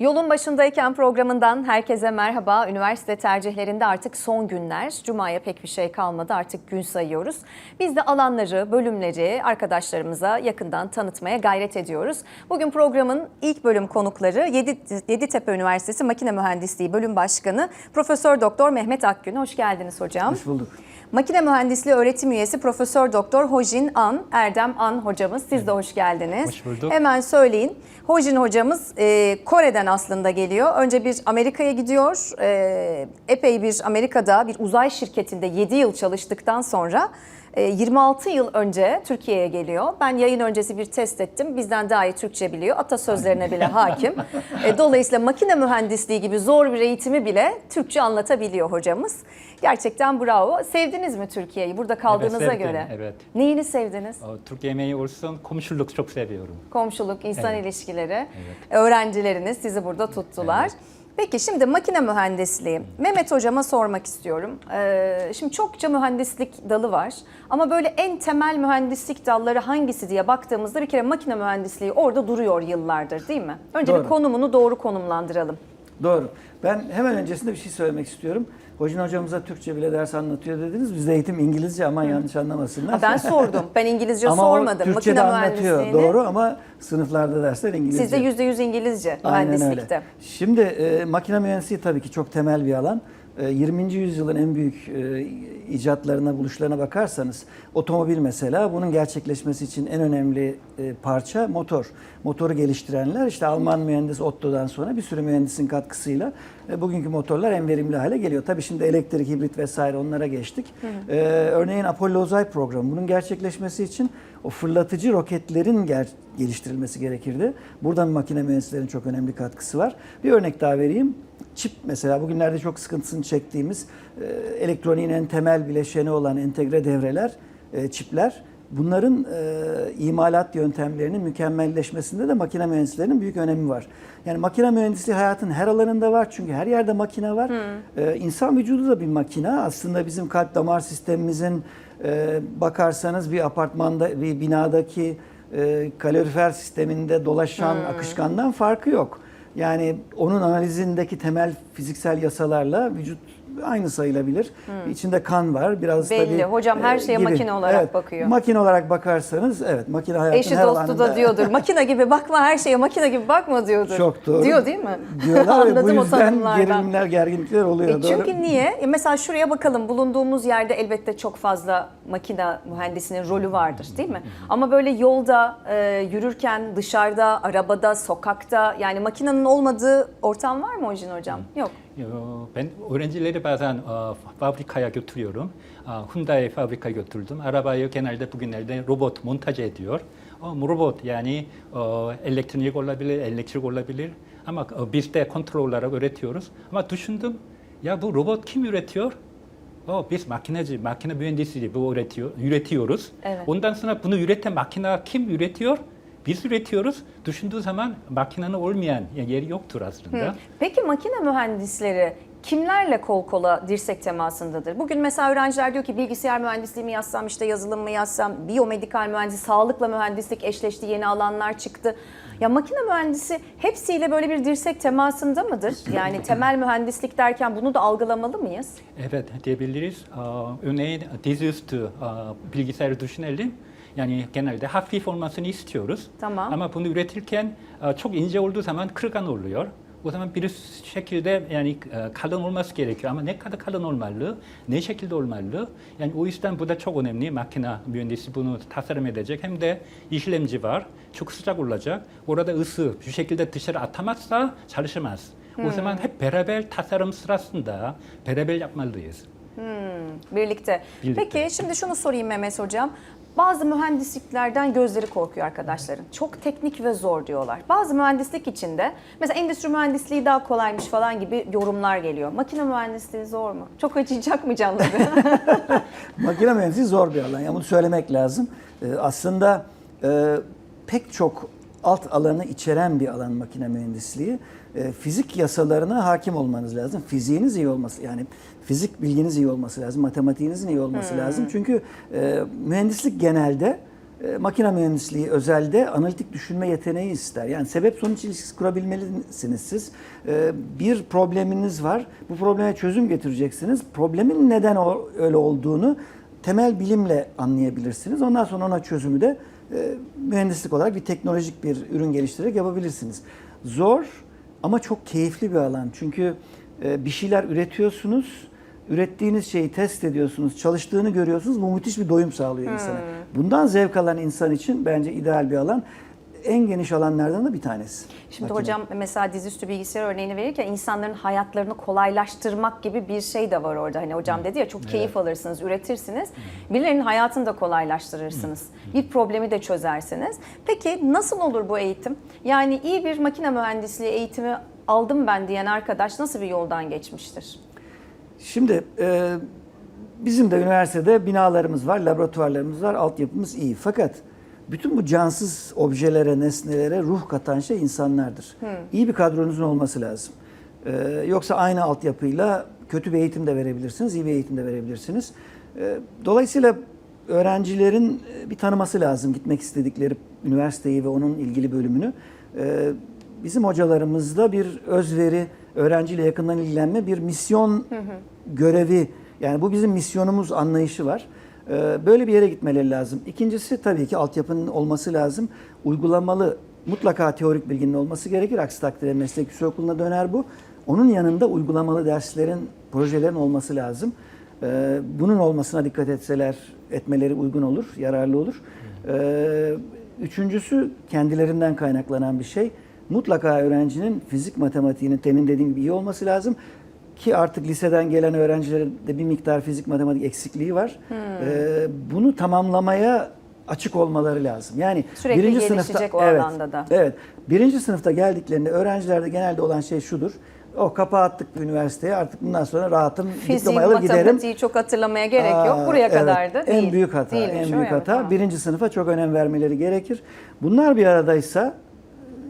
Yolun başındayken programından herkese merhaba. Üniversite tercihlerinde artık son günler. Cuma'ya pek bir şey kalmadı. Artık gün sayıyoruz. Biz de alanları, bölümleri arkadaşlarımıza yakından tanıtmaya gayret ediyoruz. Bugün programın ilk bölüm konukları Yedi- Yeditepe Üniversitesi Makine Mühendisliği Bölüm Başkanı Profesör Doktor Mehmet Akgün. Hoş geldiniz hocam. Hoş bulduk. Makine Mühendisliği Öğretim Üyesi Profesör Doktor Hojin An, Erdem An hocamız. Siz de hoş geldiniz. Hoş bulduk. Hemen söyleyin. Hojin hocamız e, Kore'den aslında geliyor. Önce bir Amerika'ya gidiyor. E, epey bir Amerika'da bir uzay şirketinde 7 yıl çalıştıktan sonra e, 26 yıl önce Türkiye'ye geliyor. Ben yayın öncesi bir test ettim. Bizden daha iyi Türkçe biliyor. Atasözlerine bile hakim. E, dolayısıyla makine mühendisliği gibi zor bir eğitimi bile Türkçe anlatabiliyor hocamız. Gerçekten bravo. Sevdiniz mi Türkiye'yi burada kaldığınıza sevdim, göre? evet. Neyini sevdiniz? 어, Türk yemeği olsun komşuluk çok seviyorum. Komşuluk, insan Evet. ilişkileri, öğrencileriniz sizi burada tuttular. Evet. Peki şimdi makine mühendisliği. Mehmet hocama sormak istiyorum. Ee, şimdi çokça mühendislik dalı var. Ama böyle en temel mühendislik dalları hangisi diye baktığımızda bir kere makine mühendisliği orada duruyor yıllardır değil mi? Önce bir Doğru. konumunu doğru konumlandıralım. Doğru. Ben hemen öncesinde bir şey söylemek istiyorum. Hocin hocamıza Türkçe bile ders anlatıyor dediniz. Bizde eğitim İngilizce aman yanlış anlamasınlar. Ha, ben sordum. Ben İngilizce ama sormadım. o Türkçe de anlatıyor. Doğru ama sınıflarda dersler İngilizce. Sizde %100 İngilizce Aynen mühendislikte. öyle. Şimdi e, makine mühendisliği tabii ki çok temel bir alan. E, 20. yüzyılın en büyük e, icatlarına, buluşlarına bakarsanız otomobil mesela bunun gerçekleşmesi için en önemli e, parça motor. Motoru geliştirenler işte Alman mühendis Otto'dan sonra bir sürü mühendisin katkısıyla e, bugünkü motorlar en verimli hale geliyor. Tabii şimdi elektrik, hibrit vesaire onlara geçtik. E, örneğin Apollo uzay programı bunun gerçekleşmesi için o fırlatıcı roketlerin ger- geliştirilmesi gerekirdi. Buradan makine mühendislerin çok önemli katkısı var. Bir örnek daha vereyim. Çip mesela bugünlerde çok sıkıntısını çektiğimiz e, elektroniğin en temel bileşeni olan entegre devreler, e, çipler. Bunların e, imalat yöntemlerinin mükemmelleşmesinde de makine mühendislerinin büyük önemi var. Yani makine mühendisliği hayatın her alanında var çünkü her yerde makine var. E, insan vücudu da bir makine. Aslında bizim kalp damar sistemimizin e, bakarsanız bir apartmanda, bir binadaki e, kalorifer sisteminde dolaşan akışkandan farkı yok. Yani onun analizindeki temel fiziksel yasalarla vücut aynı sayılabilir. İçinde kan var. Biraz Belli. tabii, Hocam her e, şeye makine olarak bakıyor. Makine olarak bakarsanız evet makine hayatın Eşi her dostu alanında da diyordur. Makine gibi bakma her şeye makine gibi bakma diyordur. çok doğru. Diyor değil mi? Diyorlar bu Anladım o yüzden tanımlardan. gerilimler, gerginlikler oluyor. E doğru. çünkü niye? E mesela şuraya bakalım. Bulunduğumuz yerde elbette çok fazla makine mühendisinin rolü vardır değil mi? Ama böyle yolda, e, yürürken, dışarıda, arabada, sokakta yani makinenin olmadığı ortam var mı Ojin hocam? Yok ben öğrencileri bazen e, fabrikaya götürüyorum. E, Hyundai fabrika götürdüm. Arabayı genelde bugünlerde robot montaj ediyor. Robot yani e, elektronik olabilir, elektrik olabilir. Ama biz de kontrol olarak üretiyoruz. Ama düşündüm ya bu robot kim üretiyor? O biz makineci, makine mühendisliği bu üretiyor, üretiyoruz. Evet. Ondan sonra bunu üreten makina kim üretiyor? Biz üretiyoruz. Düşündüğü zaman makinenin olmayan yeri yoktur aslında. Peki makine mühendisleri kimlerle kol kola dirsek temasındadır? Bugün mesela öğrenciler diyor ki bilgisayar mühendisliği mi yazsam, işte yazılım mı yazsam, biyomedikal mühendislik, sağlıkla mühendislik eşleşti, yeni alanlar çıktı. Ya makine mühendisi hepsiyle böyle bir dirsek temasında mıdır? Yani temel mühendislik derken bunu da algılamalı mıyız? Evet diyebiliriz. Örneğin dizüstü bilgisayarı düşünelim. Yani genelde hafif olmasını istiyoruz. Tamam. Ama bunu üretirken aa, çok ince olduğu zaman kırıkan oluyor. O zaman bir şekilde yani e, kalın olması gerekiyor. Ama ne kadar kalın olmalı, ne şekilde olmalı. Yani o yüzden bu da çok önemli. Makine mühendisi bunu tasarım edecek. Hem de işlemci var. Çok sıcak olacak. Orada ısı bu şekilde dışarı atamazsa çalışamaz. O zaman hep beraber tasarım sırasında beraber yapmalıyız. Birlikte. Birlikte. Peki şimdi şunu sorayım Mehmet Hocam. Bazı mühendisliklerden gözleri korkuyor arkadaşların. Çok teknik ve zor diyorlar. Bazı mühendislik içinde mesela endüstri mühendisliği daha kolaymış falan gibi yorumlar geliyor. Makine mühendisliği zor mu? Çok acıyacak mı canları? Makine mühendisliği zor bir alan. Yani bunu söylemek lazım. Ee, aslında e, pek çok alt alanı içeren bir alan makine mühendisliği. Ee, fizik yasalarına hakim olmanız lazım. Fiziğiniz iyi olması yani fizik bilginiz iyi olması lazım. Matematiğinizin iyi olması lazım. Çünkü e, mühendislik genelde e, makine mühendisliği özelde analitik düşünme yeteneği ister. Yani sebep sonuç ilişkisi kurabilmelisiniz siz. E, bir probleminiz var. Bu probleme çözüm getireceksiniz. Problemin neden o, öyle olduğunu temel bilimle anlayabilirsiniz. Ondan sonra ona çözümü de e, mühendislik olarak bir teknolojik bir ürün geliştirerek yapabilirsiniz. Zor ama çok keyifli bir alan. Çünkü e, bir şeyler üretiyorsunuz. Ürettiğiniz şeyi test ediyorsunuz, çalıştığını görüyorsunuz. Bu müthiş bir doyum sağlıyor insana. Bundan zevk alan insan için bence ideal bir alan. En geniş alanlardan da bir tanesi. Şimdi Makine. hocam mesela dizüstü bilgisayar örneğini verirken insanların hayatlarını kolaylaştırmak gibi bir şey de var orada. Hani hocam dedi ya çok keyif alırsınız, üretirsiniz. Birilerinin hayatını da kolaylaştırırsınız. Bir problemi de çözersiniz. Peki nasıl olur bu eğitim? Yani iyi bir makine mühendisliği eğitimi aldım ben diyen arkadaş nasıl bir yoldan geçmiştir? Şimdi e, bizim de üniversitede binalarımız var, laboratuvarlarımız var, altyapımız iyi. Fakat bütün bu cansız objelere, nesnelere ruh katan şey insanlardır. İyi bir kadronuzun olması lazım. E, yoksa aynı altyapıyla kötü bir eğitim de verebilirsiniz, iyi bir eğitim de verebilirsiniz. E, dolayısıyla öğrencilerin e, bir tanıması lazım gitmek istedikleri üniversiteyi ve onun ilgili bölümünü. E, bizim hocalarımızda bir özveri, öğrenciyle yakından ilgilenme, bir misyon görevi, yani bu bizim misyonumuz anlayışı var. E, Böyle bir yere gitmeleri lazım. İkincisi tabii ki altyapının olması lazım. Uygulamalı, mutlaka teorik bilginin olması gerekir. Aksi takdirde meslek yüksekokuluna döner bu. Onun yanında uygulamalı derslerin, projelerin olması lazım. Ee, Bunun olmasına dikkat etseler, etmeleri uygun olur, yararlı olur. Ee, Üçüncüsü kendilerinden kaynaklanan bir şey. Mutlaka öğrencinin fizik matematiğinin temin dediğim gibi iyi olması lazım. Ki artık liseden gelen öğrencilerin de bir miktar fizik matematik eksikliği var. Ee, Bunu tamamlamaya açık olmaları lazım. Yani Sürekli birinci sınıfta o evet, alanda da. Evet. Birinci sınıfta geldiklerinde öğrencilerde genelde olan şey şudur. O kapağı attık üniversiteye artık bundan sonra rahatım Fiziği, diplomayı alır giderim. matematiği çok hatırlamaya gerek yok. Aa, Buraya evet. kadar da değil. En büyük hata, Değilmiş, en büyük hata. Tamam. Birinci sınıfa çok önem vermeleri gerekir. Bunlar bir aradaysa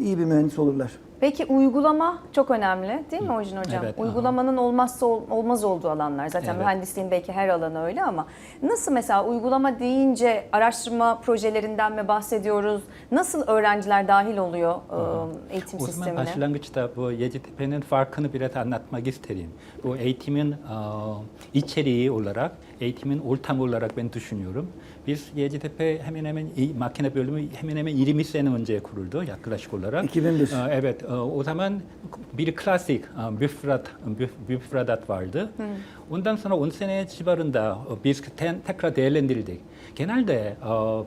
iyi bir mühendis olurlar. Peki uygulama çok önemli değil mi Hocin Hocam? Evet, aha. Uygulamanın olmazsa ol- olmaz olduğu alanlar. Zaten Evet. mühendisliğin belki her alanı öyle ama nasıl mesela uygulama deyince araştırma projelerinden mi bahsediyoruz? Nasıl öğrenciler dahil oluyor e, eğitim O zaman sistemine? başlangıçta bu Yeditepe'nin farkını biraz anlatmak isterim. Bu eğitimin 어, içeriği olarak, eğitimin ortamı olarak ben düşünüyorum. Biz Yeditepe hemen hemen makine bölümü hemen hemen 20 sene önce kuruldu yaklaşık olarak. 2001. 어, 오사만 미르 클래식 어, 뮤프라다 어, 뮤프라닷 발드. 음. 온당선호 온센에 지바른다 비스크텐 테크라 데엘렌디르데. 게날데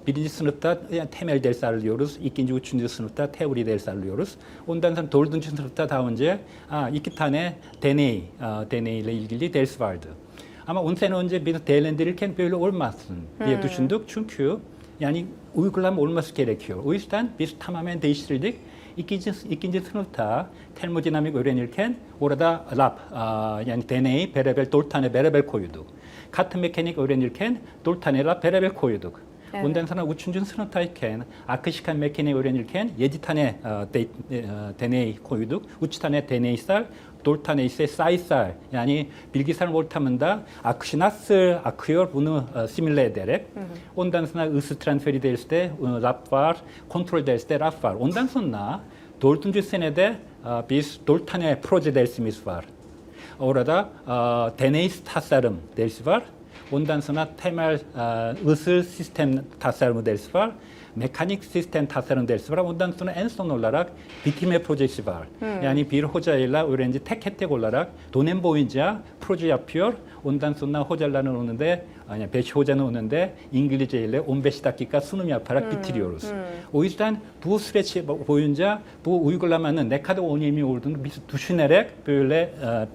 비리스누타 테멜 델사를 요르스 이킨주 춘디스누타 테우리 델사를 요르스. 온당선 돌든춘스누타 다운제? 아 이키탄에 데네이 데네이레 일길리 델스발드. 아마 온센은 언제 비스 데엘렌디를 캔페일로 올마슨 비에 예, 음. 두신득 춘큐. yani uygulama olması gerekiyor. 이킨지, 이킨지 스누타, 텔모디나믹 오레닐켄, 오라다 랍, 아, yani DNA, beraber, doltane beraber koyduk. Katı mekanik öğrenirken doltane lab beraber koyduk. Evet. Ondan sonra üçüncü sınıftayken akışkan mekaniği öğrenirken yedi tane uh, de, uh, deney koyduk. Üç tane deneysel, dört tane ise sayısal. Yani bilgisayar ortamında akışı nasıl akıyor bunu uh, simüle ederek. Hı hı. Ondan sonra ısı transferi derste uh, rap var, kontrol derste rap var. Ondan sonra dördüncü senede 어, biz dört tane proje dersimiz var. Orada 어, deney tasarım dersi var. Ondan sonra temel 어, ısı sistem tasarımı dersi var. Mekanik sistem tasarım dersi var. Ondan sonra en son olarak bitirme projesi var. Yani bir hocayla öğrenci tek tek olarak dönem boyunca proje yapıyor. Ondan sonra hocaların onu는데 Hani beş hocanın önünde İngilizce ile 15 dakika sunum yaparak hmm, bitiriyoruz. Hmm. O yüzden bu süreç boyunca bu uygulamanın ne kadar önemli olduğunu düşünerek böyle e,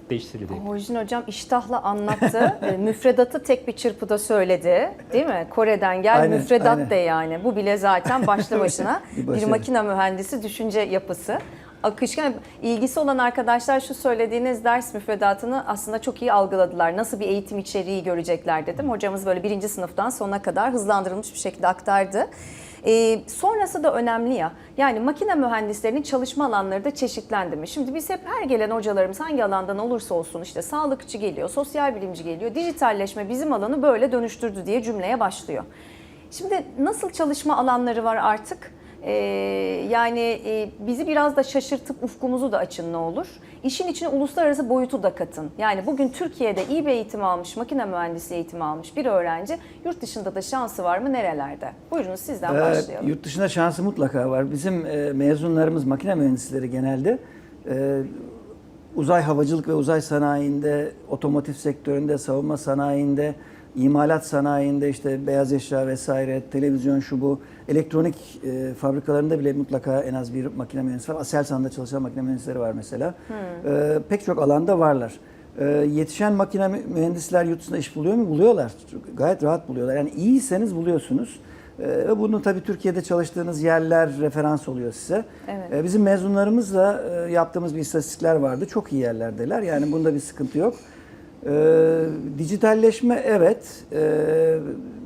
değiştirdik. Hojin hocam iştahla anlattı. E, müfredatı tek bir çırpıda söyledi. Değil mi? Kore'den gel aynen, müfredat aynen. de yani. Bu bile zaten başlı başına bir, bir makine mühendisi düşünce yapısı. Akışkan ilgisi olan arkadaşlar şu söylediğiniz ders müfredatını aslında çok iyi algıladılar. Nasıl bir eğitim içeriği görecekler dedim. Hocamız böyle birinci sınıftan sona kadar hızlandırılmış bir şekilde aktardı. Ee, sonrası da önemli ya. Yani makine mühendislerinin çalışma alanları da çeşitlendi mi? Şimdi biz hep her gelen hocalarımız hangi alandan olursa olsun işte sağlıkçı geliyor, sosyal bilimci geliyor. Dijitalleşme bizim alanı böyle dönüştürdü diye cümleye başlıyor. Şimdi nasıl çalışma alanları var artık? Ee, yani e, bizi biraz da şaşırtıp ufkumuzu da açın ne olur. İşin içine uluslararası boyutu da katın. Yani bugün Türkiye'de iyi bir eğitim almış, makine mühendisliği eğitimi almış bir öğrenci yurt dışında da şansı var mı nerelerde? Buyurunuz sizden Ee, başlayalım. Yurt dışında şansı mutlaka var. Bizim e, mezunlarımız makine mühendisleri genelde e, uzay havacılık ve uzay sanayinde, otomotiv sektöründe, savunma sanayinde, imalat sanayinde işte beyaz eşya vesaire, televizyon şu bu, elektronik e, fabrikalarında bile mutlaka en az bir makine mühendisi var. Aselsan'da çalışan makine mühendisleri var mesela. E, pek çok alanda varlar. E, yetişen makine mü- mühendisler yurt dışında iş buluyor mu? Buluyorlar. Gayet rahat buluyorlar. Yani iyiyseniz buluyorsunuz. Ee, Ve bunu tabii Türkiye'de çalıştığınız yerler referans oluyor size. Evet. Ee, Bizim mezunlarımızla e, yaptığımız bir istatistikler vardı. Çok iyi yerlerdeler. Yani bunda bir sıkıntı yok. Ee, dijitalleşme evet. Ee,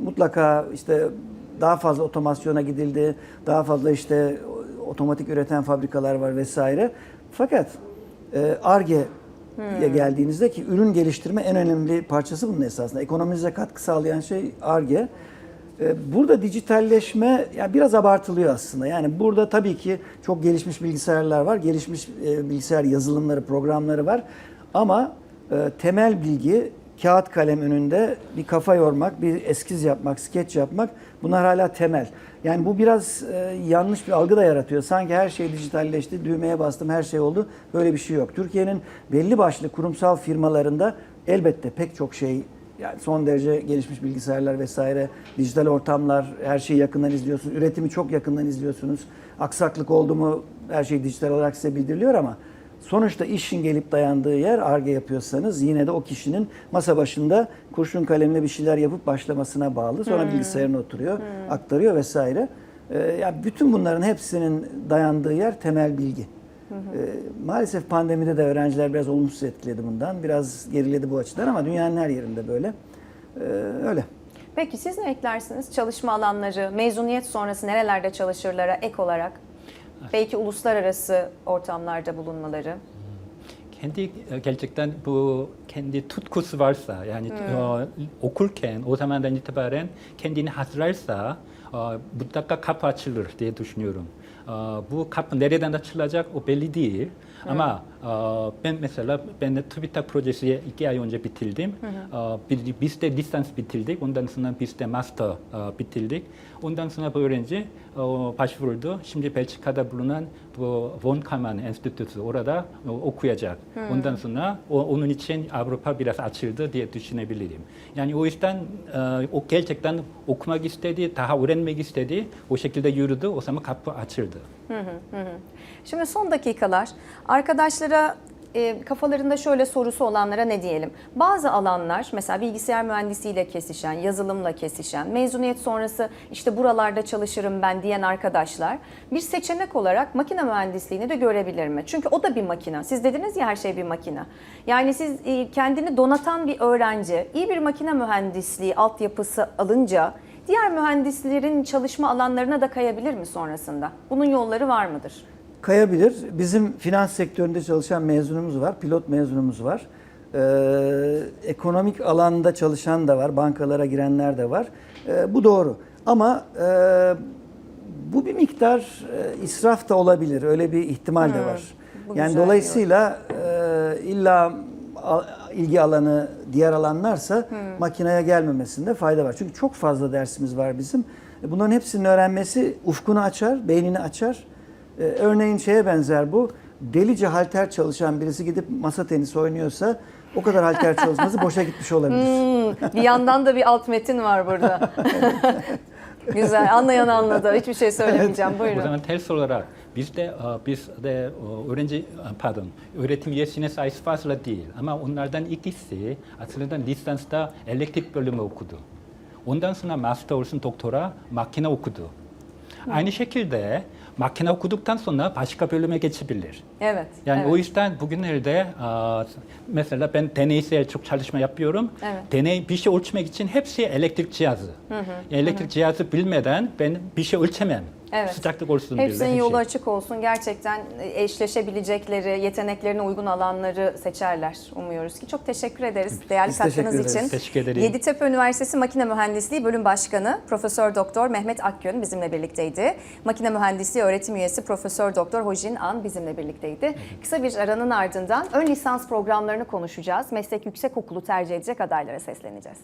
mutlaka işte daha fazla otomasyona gidildi. Daha fazla işte otomatik üreten fabrikalar var vesaire. Fakat e, ARGE'ye geldiğinizde ki ürün geliştirme en önemli parçası bunun esasında. Ekonomimize katkı sağlayan şey ARGE. Ee, Burada dijitalleşme ya biraz abartılıyor aslında. Yani burada tabii ki çok gelişmiş bilgisayarlar var, gelişmiş e, bilgisayar yazılımları, programları var. Ama e, temel bilgi kağıt kalem önünde bir kafa yormak, bir eskiz yapmak, skeç yapmak bunlar hala temel. Yani bu biraz e, yanlış bir algı da yaratıyor. Sanki her şey dijitalleşti, düğmeye bastım, her şey oldu. Böyle bir şey yok. Türkiye'nin belli başlı kurumsal firmalarında elbette pek çok şey yani son derece gelişmiş bilgisayarlar vesaire, dijital ortamlar, her şeyi yakından izliyorsunuz. Üretimi çok yakından izliyorsunuz. Aksaklık oldu mu her şey dijital olarak size bildiriliyor ama sonuçta işin gelip dayandığı yer ARGE yapıyorsanız yine de o kişinin masa başında kurşun kalemle bir şeyler yapıp başlamasına bağlı. Sonra bilgisayarına oturuyor, aktarıyor vesaire. Ee, yani bütün bunların hepsinin dayandığı yer temel bilgi. Ee, maalesef pandemide de öğrenciler biraz olumsuz etkiledi bundan. Biraz geriledi bu açıdan ama dünyanın her yerinde böyle. Ee, öyle. Peki siz ne eklersiniz? Çalışma alanları, mezuniyet sonrası nerelerde çalışırlara ek olarak? Belki uluslararası ortamlarda bulunmaları. Kendi e, gerçekten bu kendi tutkusu varsa yani hmm. E, okurken o zamandan itibaren kendini hazırlarsa e, mutlaka kapı açılır diye düşünüyorum. Bu kapı nereden açılacak o belli değil. Ama ben mesela ben de TÜBİTAK projesiye iki ay önce bitirdim. Hı hı. Biz de lisans bitirdik. Ondan sonra biz de master bitirdik. Ondan sonra bu öğrenci başvurdu. Şimdi Belçika'da bulunan bu Von Kaman Enstitüsü orada e, okuyacak. Hı. Ondan sonra onun için Avrupa biraz açıldı diye düşünebilirim. Yani o yüzden o gerçekten okumak istedi, daha öğrenmek istedi. O şekilde yürüdü. O zaman kapı açıldı. Hı hı hı. Şimdi son dakikalar. Arkadaşlara e, kafalarında şöyle sorusu olanlara ne diyelim? Bazı alanlar mesela bilgisayar mühendisiyle kesişen, yazılımla kesişen, mezuniyet sonrası işte buralarda çalışırım ben diyen arkadaşlar bir seçenek olarak makine mühendisliğini de görebilir mi? Çünkü o da bir makine. Siz dediniz ya her şey bir makine. Yani siz e, kendini donatan bir öğrenci iyi bir makine mühendisliği altyapısı alınca diğer mühendislerin çalışma alanlarına da kayabilir mi sonrasında? Bunun yolları var mıdır? Kayabilir. Bizim finans sektöründe çalışan mezunumuz var, pilot mezunumuz var. Ee, ekonomik alanda çalışan da var, bankalara girenler de var. Ee, bu doğru. Ama e, bu bir miktar e, israf da olabilir. Öyle bir ihtimal de var. bu Yani güzel dolayısıyla e, illa al- ilgi alanı diğer alanlarsa makineye gelmemesinde fayda var. Çünkü çok fazla dersimiz var bizim. E, Bunların hepsinin öğrenmesi ufkunu açar, beynini açar. E, örneğin şeye benzer bu. Delice halter çalışan birisi gidip masa tenisi oynuyorsa o kadar halter çalışması boşa gitmiş olabilir. Hmm, bir yandan da bir alt metin var burada. Güzel. Anlayan anladı. Hiçbir şey söylemeyeceğim. Buyurun. O zaman ters olarak biz de biz de öğrenci pardon öğretim üyesine sayısı fazla değil ama onlardan ikisi aslında lisansta elektrik bölümü okudu. Ondan sonra master olsun doktora makine okudu. Aynı şekilde makine okuduktan sonra başka bölüme geçebilir. Evet. Yani evet. o yüzden bugünlerde mesela ben deneysel çok çalışma yapıyorum. Evet. Deney bir şey ölçmek için hepsi elektrik cihazı. elektrik cihazı bilmeden ben bir şey ölçemem. Evet. Sıcaklık olsun Hepsinin her yolu şey. açık olsun. Gerçekten eşleşebilecekleri, yeteneklerine uygun alanları seçerler umuyoruz ki. Çok teşekkür ederiz değerli Biz teşekkür katkınız için. Teşekkür ederim. Yeditepe Üniversitesi Makine Mühendisliği Bölüm Başkanı Profesör Doktor Mehmet Akgün bizimle birlikteydi. Makine Mühendisliği öğretim üyesi Profesör Doktor Hojin An bizimle birlikteydi. Kısa bir aranın ardından ön lisans programlarını konuşacağız. Meslek yüksekokulu tercih edecek adaylara sesleneceğiz.